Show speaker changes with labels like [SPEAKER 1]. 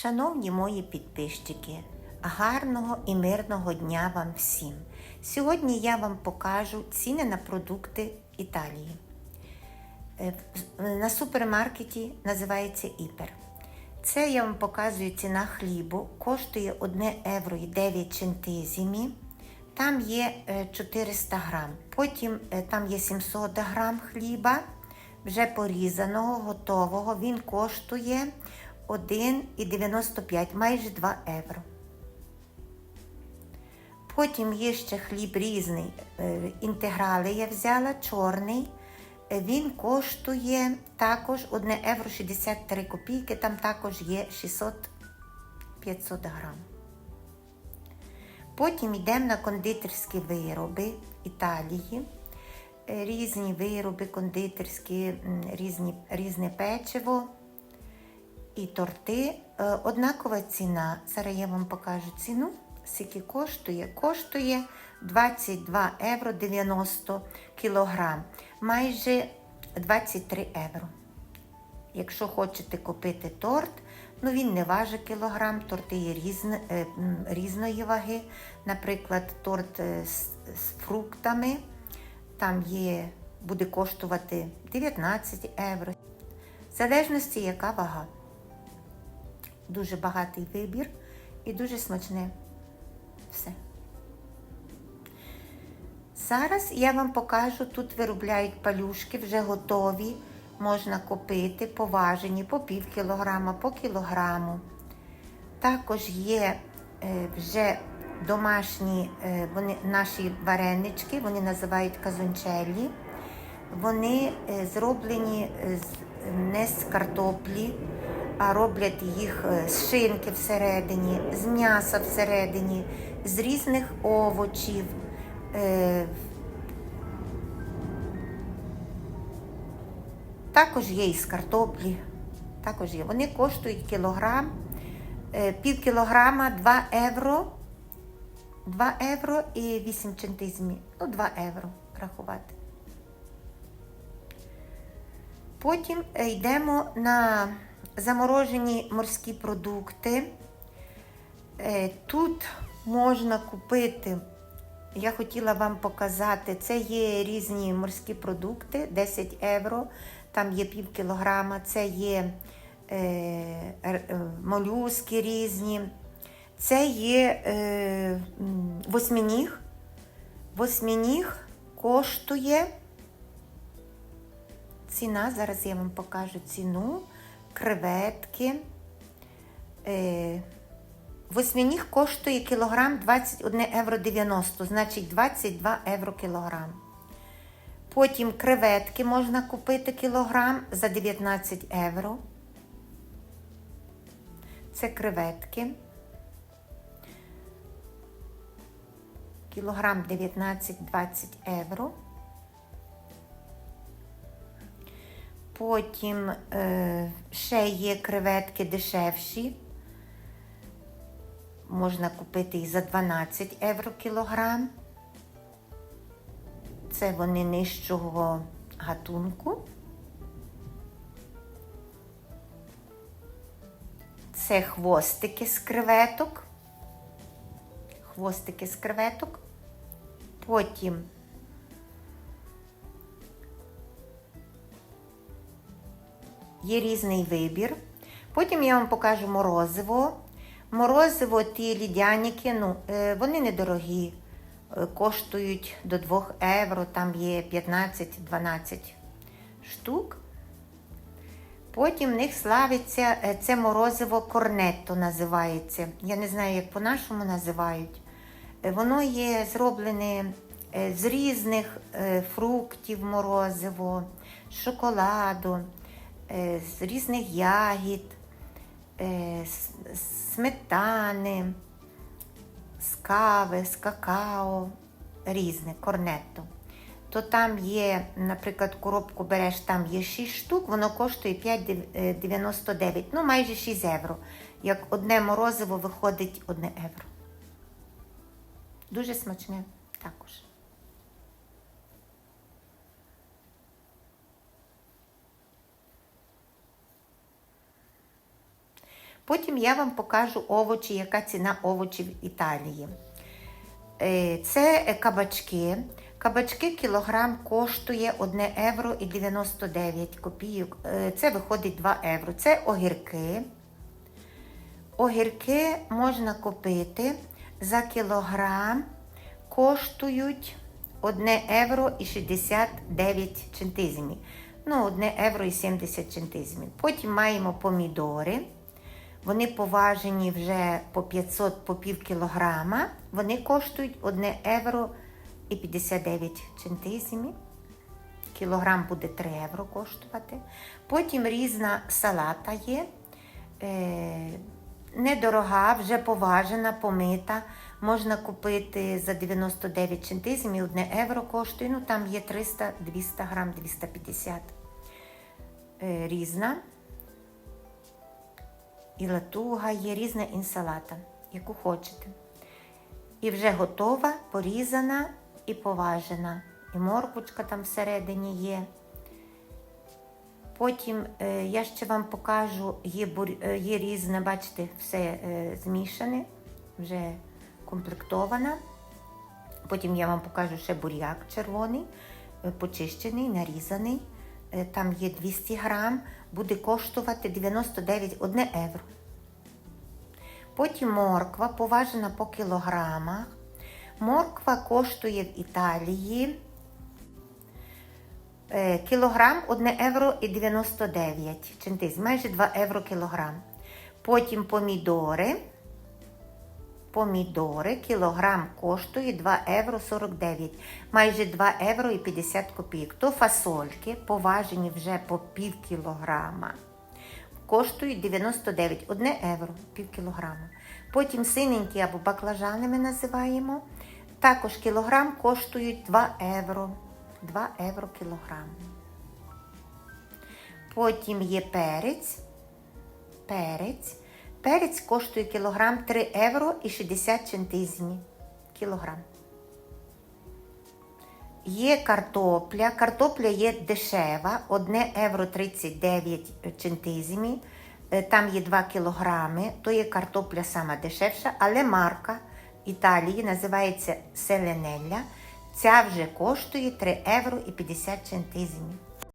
[SPEAKER 1] Шановні мої підписчики, гарного і мирного дня вам всім! Сьогодні я вам покажу ціни на продукти Італії. Е, На супермаркеті називається Іпер. Це я вам показую ціна хлібу. Коштує 1 євро і 9 центизмів. Там є е, 400 грам. Потім е, там є 700 грам хліба, вже порізаного, готового. Він коштує 1,95, майже 2 євро. Потім є ще хліб різний. е, Інтеграли я взяла, чорний. Е, Він коштує також 1 євро 63 копійки, там також є 600-500 грам. Потім йдемо на кондитерські вироби Італії. Е, Різні вироби кондитерські, різні, різне печиво і торти. Е, Однакова ціна. Зараз я вам покажу ціну. Скільки коштує? Коштує 22 євро 90 кілограм. Майже 23 євро. Якщо хочете купити торт, ну він не важить кілограм, торти є різне, е, різної ваги. Наприклад, торт е, з, з фруктами, там є, буде коштувати 19 євро. В залежності, яка вага. Дуже багатий вибір і дуже смачне все. Зараз я вам покажу, тут виробляють палюшки, вже готові. Можна купити поважені по пів кілограма, по кілограму. Також є е, вже домашні е, вони, наші варенички, вони називають казончелі. Вони е, зроблені не з картоплі, роблять їх е, з шинки всередині, з м'яса всередині, з різних овочів. Е, Також є і з картоплі. Також є. Вони коштують кілограм, е, пів кілограма 2 євро. 2 євро і 8 центизмів. Ну, 2 євро рахувати. Потім йдемо на заморожені морські продукти. Е, Тут можна купити, я хотіла вам показати, це є різні морські продукти, 10 євро, там є пів кілограма, це є е, е, молюски різні, це є е, м, восьминіг. Восьминіг коштує ціна, зараз я вам покажу ціну, креветки. Е, Восьминіг коштує кілограм 21 євро 90, значить 22 євро кілограм. Потім креветки можна купити кілограм за 19 євро. Це креветки. Кілограм 19-20 євро. Потім е, ще є креветки дешевші. Можна купити і за 12 євро кілограм. Це вони нижчого гатунку. Це хвостики з креветок. Хвостики з креветок. Потім є різний вибір. Потім я вам покажу морозиво. Морозиво, ті лідяніки, ну, е, вони недорогі, е, коштують до 2 євро, там є 15-12 штук. Потім в них славиться е, це морозиво корнетто називається. Я не знаю, як по-нашому називають. Воно є зроблене з різних фруктів морозиво, шоколаду, з різних ягід, е, сметани, з кави, з какао, різне, корнетто. То там є, наприклад, коробку береш, там є 6 штук, воно коштує 5,99, ну майже 6 євро. Як одне морозиво виходить 1 євро. Дуже смачне також. Потім я вам покажу овочі, яка ціна овочів Італії. Е, Це е, кабачки. Кабачки кілограм коштує 1 євро і 99 копійок. Е, Це виходить 2 євро. Це огірки. Огірки можна купити за кілограм, коштують 1 євро і 69 центизмів. Ну, 1 євро і 70 центизмів. Потім маємо помідори. Вони поважені вже по 500 по пів кілограма. Вони коштують 1 євро і 59 центизмів. Кілограм буде 3 євро коштувати. Потім різна салата є. Е, недорога, вже поважена, помита. Можна купити за 99 центизмів, 1 євро коштує. Ну там є 300, 200 грам, 250. Е, різна. І латуга є, різна інсалата, яку хочете. І вже готова, порізана і поважена. І морквочка там всередині є. Потім е, я ще вам покажу, є, е, є різне, бачите, все е, змішане, вже комплектована. Потім я вам покажу ще буряк червоний, почищений, нарізаний. Е, Там є 200 грам, буде коштувати 99 1 євро. Потім морква поважена по кілограмах. Морква коштує в Італії е, кілограм 1 євро і 99 центизм, майже 2 євро кілограм. Потім помідори. Помідори кілограм коштує 2 євро 49, майже 2 євро і 50 копійок. То фасольки поважені вже по пів кілограма. Коштують 99, 1 євро, пів кілограма. Потім синенькі або баклажани ми називаємо. Також кілограм коштують 2 євро. 2 євро кілограм. Потім є перець. Перець. Перець коштує кілограм 3 євро і 60 центизмів. Кілограм. Є картопля. Картопля є дешева, 1 євро 39 центизмів. Е, Там є 2 кілограми. То є картопля сама дешевша, але марка Італії називається Селенелля. Ця вже коштує 3 євро і 50 центизмів.